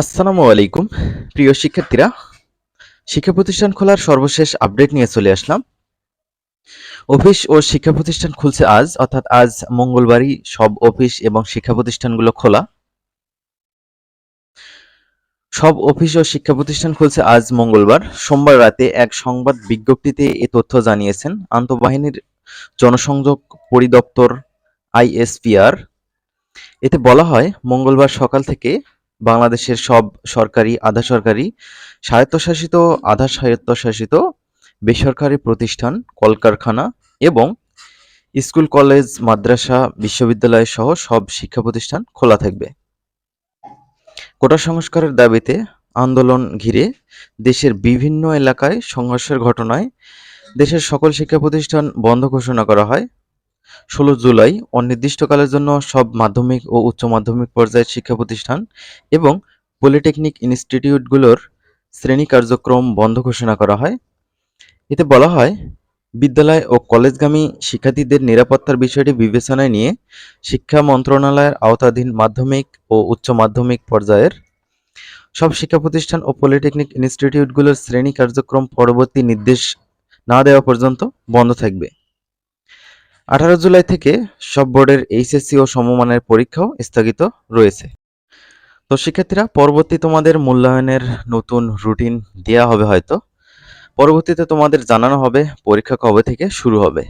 আসসালামু আলাইকুম। প্রিয় শিক্ষার্থীরা, শিক্ষা প্রতিষ্ঠান খোলার সর্বশেষ আপডেট নিয়ে চলে আসলাম। অফিস ও শিক্ষা প্রতিষ্ঠান খুলছে আজ, অর্থাৎ আজ মঙ্গলবারই সব অফিস এবং শিক্ষা প্রতিষ্ঠানগুলো খোলা। সব অফিস ও শিক্ষা প্রতিষ্ঠান খুলছে আজ মঙ্গলবার। সোমবার রাতে এক সংবাদ বিজ্ঞপ্তিতে এ তথ্য জানিয়েছেন আন্তঃবাহিনীর জনসংযোগ পরিদপ্তর আইএসপিআর। এতে বলা হয়, মঙ্গলবার সকাল থেকে বাংলাদেশের সব সরকারি, আধা সরকারি, স্বায়ত্তশাসিত, আধা স্বায়ত্তশাসিত বেসরকারি প্রতিষ্ঠান, কলকারখানা এবং স্কুল, কলেজ, মাদ্রাসা, বিশ্ববিদ্যালয় সহ সব শিক্ষা প্রতিষ্ঠান খোলা থাকবে। কোটা সংস্কারের দাবিতে আন্দোলন ঘিরে দেশের বিভিন্ন এলাকায় সংঘর্ষের ঘটনায় দেশের সকল শিক্ষা প্রতিষ্ঠান বন্ধ ঘোষণা করা হয়। ষোলো জুলাই অনির্দিষ্টকালের জন্য সব মাধ্যমিক ও উচ্চ মাধ্যমিক পর্যায়ের শিক্ষা প্রতিষ্ঠান এবং পলিটেকনিক ইনস্টিটিউটগুলোর শ্রেণি কার্যক্রম বন্ধ ঘোষণা করা হয়। এতে বলা হয়, বিদ্যালয় ও কলেজগামী শিক্ষার্থীদের নিরাপত্তার বিষয়টি বিবেচনায় নিয়ে শিক্ষা মন্ত্রণালয়ের আওতাধীন মাধ্যমিক ও উচ্চ মাধ্যমিক পর্যায়ের সব শিক্ষা প্রতিষ্ঠান ও পলিটেকনিক ইনস্টিটিউটগুলোর শ্রেণি কার্যক্রম পরবর্তী নির্দেশ না দেওয়া পর্যন্ত বন্ধ থাকবে। আঠারো জুলাই থেকে সব বোর্ডের এইচএসসি ও সমমানের পরীক্ষাও স্থগিত রয়েছে। তো শিক্ষার্থীরা, পরবর্তী তোমাদের মূল্যায়নের নতুন রুটিন দেওয়া হবে হয়তো। পরবর্তীতে তোমাদের জানানো হবে পরীক্ষা কবে থেকে শুরু হবে।